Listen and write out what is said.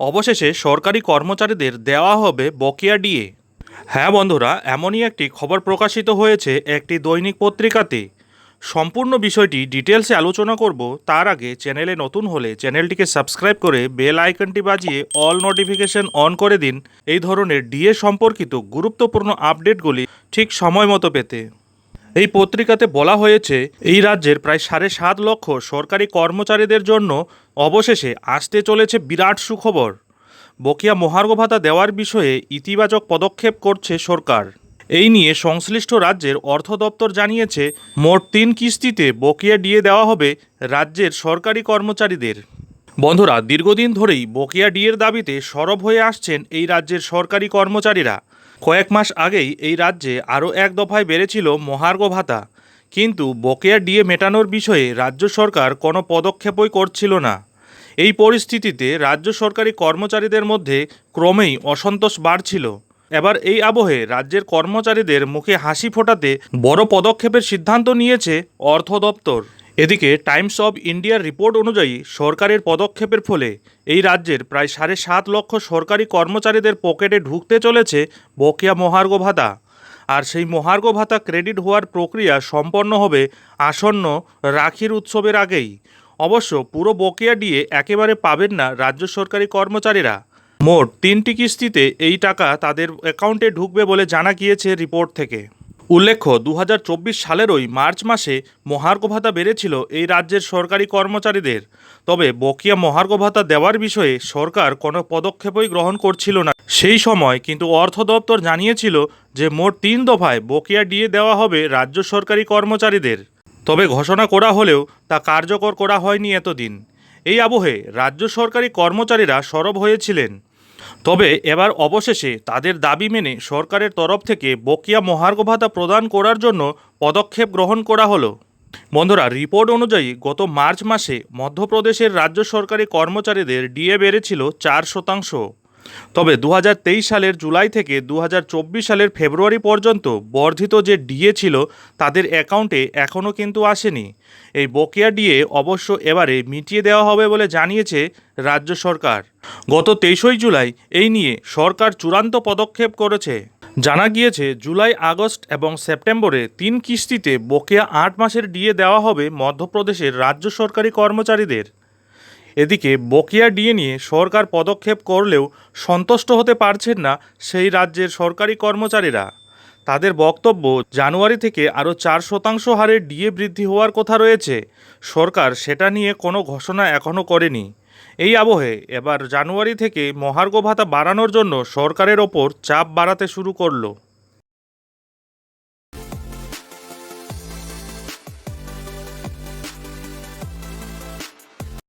অবশেষে সরকারি কর্মচারীদের দেওয়া হবে বকেয়া ডিএ। হ্যাঁ বন্ধুরা, এমনই একটি খবর প্রকাশিত হয়েছে একটি দৈনিক পত্রিকাতে। সম্পূর্ণ বিষয়টি ডিটেলসে আলোচনা করব, তার আগে চ্যানেলে নতুন হলে চ্যানেলটিকে সাবস্ক্রাইব করে বেল আইকনটি বাজিয়ে অল নোটিফিকেশন অন করে দিন। এই ধরনের ডিএ সম্পর্কিত গুরুত্বপূর্ণ আপডেটগুলি ঠিক সময় মতো পেতে। এই পত্রিকাতে বলা হয়েছে, এই রাজ্যের প্রায় সাড়ে সাত লক্ষ সরকারি কর্মচারীদের জন্য অবশেষে আসতে চলেছে বিরাট সুখবর। বকেয়া মহার্ঘ ভাতা দেওয়ার বিষয়ে ইতিবাচক পদক্ষেপ করছে সরকার। এই নিয়ে সংশ্লিষ্ট রাজ্যের অর্থ দপ্তর জানিয়েছে, মোট তিন কিস্তিতে বকেয়া দিয়ে দেওয়া হবে রাজ্যের সরকারি কর্মচারীদের। বন্ধুরা, দীর্ঘদিন ধরেই বকেয়া ডিয়ের দাবিতে সরব হয়ে আসছেন এই রাজ্যের সরকারি কর্মচারীরা। কয়েক মাস আগেই এই রাজ্যে আরও এক দফায় বেড়েছিল মহার্ঘ ভাতা। কিন্তু বকেয়া ডিএ মেটানোর বিষয়ে রাজ্য সরকার কোনো পদক্ষেপই করছিল না। এই পরিস্থিতিতে রাজ্য সরকারি কর্মচারীদের মধ্যে ক্রমেই অসন্তোষ বাড়ছিল। এবার এই আবহে রাজ্যের কর্মচারীদের মুখে হাসি ফোটাতে বড় পদক্ষেপের সিদ্ধান্ত নিয়েছে অর্থ দপ্তর। এদিকে টাইমস অব ইন্ডিয়ার রিপোর্ট অনুযায়ী সরকারের পদক্ষেপের ফলে এই রাজ্যের প্রায় সাড়ে সাত লক্ষ সরকারি কর্মচারীদের পকেটে ঢুকতে চলেছে বকেয়া মহার্ঘ ভাতা। আর সেই মহার্ঘ ভাতা ক্রেডিট হওয়ার প্রক্রিয়া সম্পন্ন হবে আসন্ন রাখির উৎসবের আগেই। অবশ্য পুরো বকেয়া দিয়ে একেবারে পাবেন না রাজ্য সরকারি কর্মচারীরা। মোট তিনটি কিস্তিতে এই টাকা তাদের অ্যাকাউন্টে ঢুকবে বলে জানা গিয়েছে রিপোর্ট থেকে। উল্লেখ্য দু হাজার চব্বিশ সালেরই মার্চ মাসে মহার্ঘ ভাতা বেড়েছিল এই রাজ্যের সরকারি কর্মচারীদের। তবে বকেয়া মহার্ঘ ভাতা দেওয়ার বিষয়ে সরকার কোনো পদক্ষেপই গ্রহণ করছিল না। সেই সময় কিন্তু অর্থ দপ্তর জানিয়েছিল যে মোট তিন দফায় বকেয়া ডিএ দেওয়া হবে রাজ্য সরকারি কর্মচারীদের। তবে ঘোষণা করা হলেও তা কার্যকর করা হয়নি এতদিন। এই আবহে রাজ্য সরকারি কর্মচারীরা সরব হয়েছিলেন। তবে এবার অবশেষে তাদের দাবি মেনে সরকারের তরফ থেকে বকেয়া মহার্ঘ ভাতা প্রদান করার জন্য পদক্ষেপ গ্রহণ করা হলো। বন্ধুরা, রিপোর্ট অনুযায়ী গত মার্চ মাসে মধ্যপ্রদেশের রাজ্য সরকারি কর্মচারীদের ডিএ বেড়েছিল চার শতাংশ। তবে দু হাজার তেইশ সালের জুলাই থেকে দু হাজার চব্বিশ সালের ফেব্রুয়ারি পর্যন্ত বর্ধিত যে ডিএ ছিল, তাদের অ্যাকাউন্টে এখনও কিন্তু আসেনি। এই বকেয়া ডিএ অবশ্য এবারে মিটিয়ে দেওয়া হবে বলে জানিয়েছে রাজ্য সরকার। গত তেইশই জুলাই এই নিয়ে সরকার চূড়ান্ত পদক্ষেপ করেছে। জানা গিয়েছে, জুলাই, আগস্ট এবং সেপ্টেম্বরে তিন কিস্তিতে বকেয়া আট মাসের ডিএ দেওয়া হবে মধ্যপ্রদেশের রাজ্য সরকারি কর্মচারীদের। এদিকে বকেয়া ডিএ নিয়ে সরকার পদক্ষেপ করলেও সন্তুষ্ট হতে পারছেন না সেই রাজ্যের সরকারি কর্মচারীরা। তাদের বক্তব্য, জানুয়ারি থেকে আরও চার শতাংশ হারে ডিএ বৃদ্ধি হওয়ার কথা রয়েছে। সরকার সেটা নিয়ে কোনো ঘোষণা এখনও করেনি। এই আবহে এবার জানুয়ারি থেকে মহার্ঘ ভাতা বাড়ানোর জন্য সরকারের ওপর চাপ বাড়াতে শুরু করল।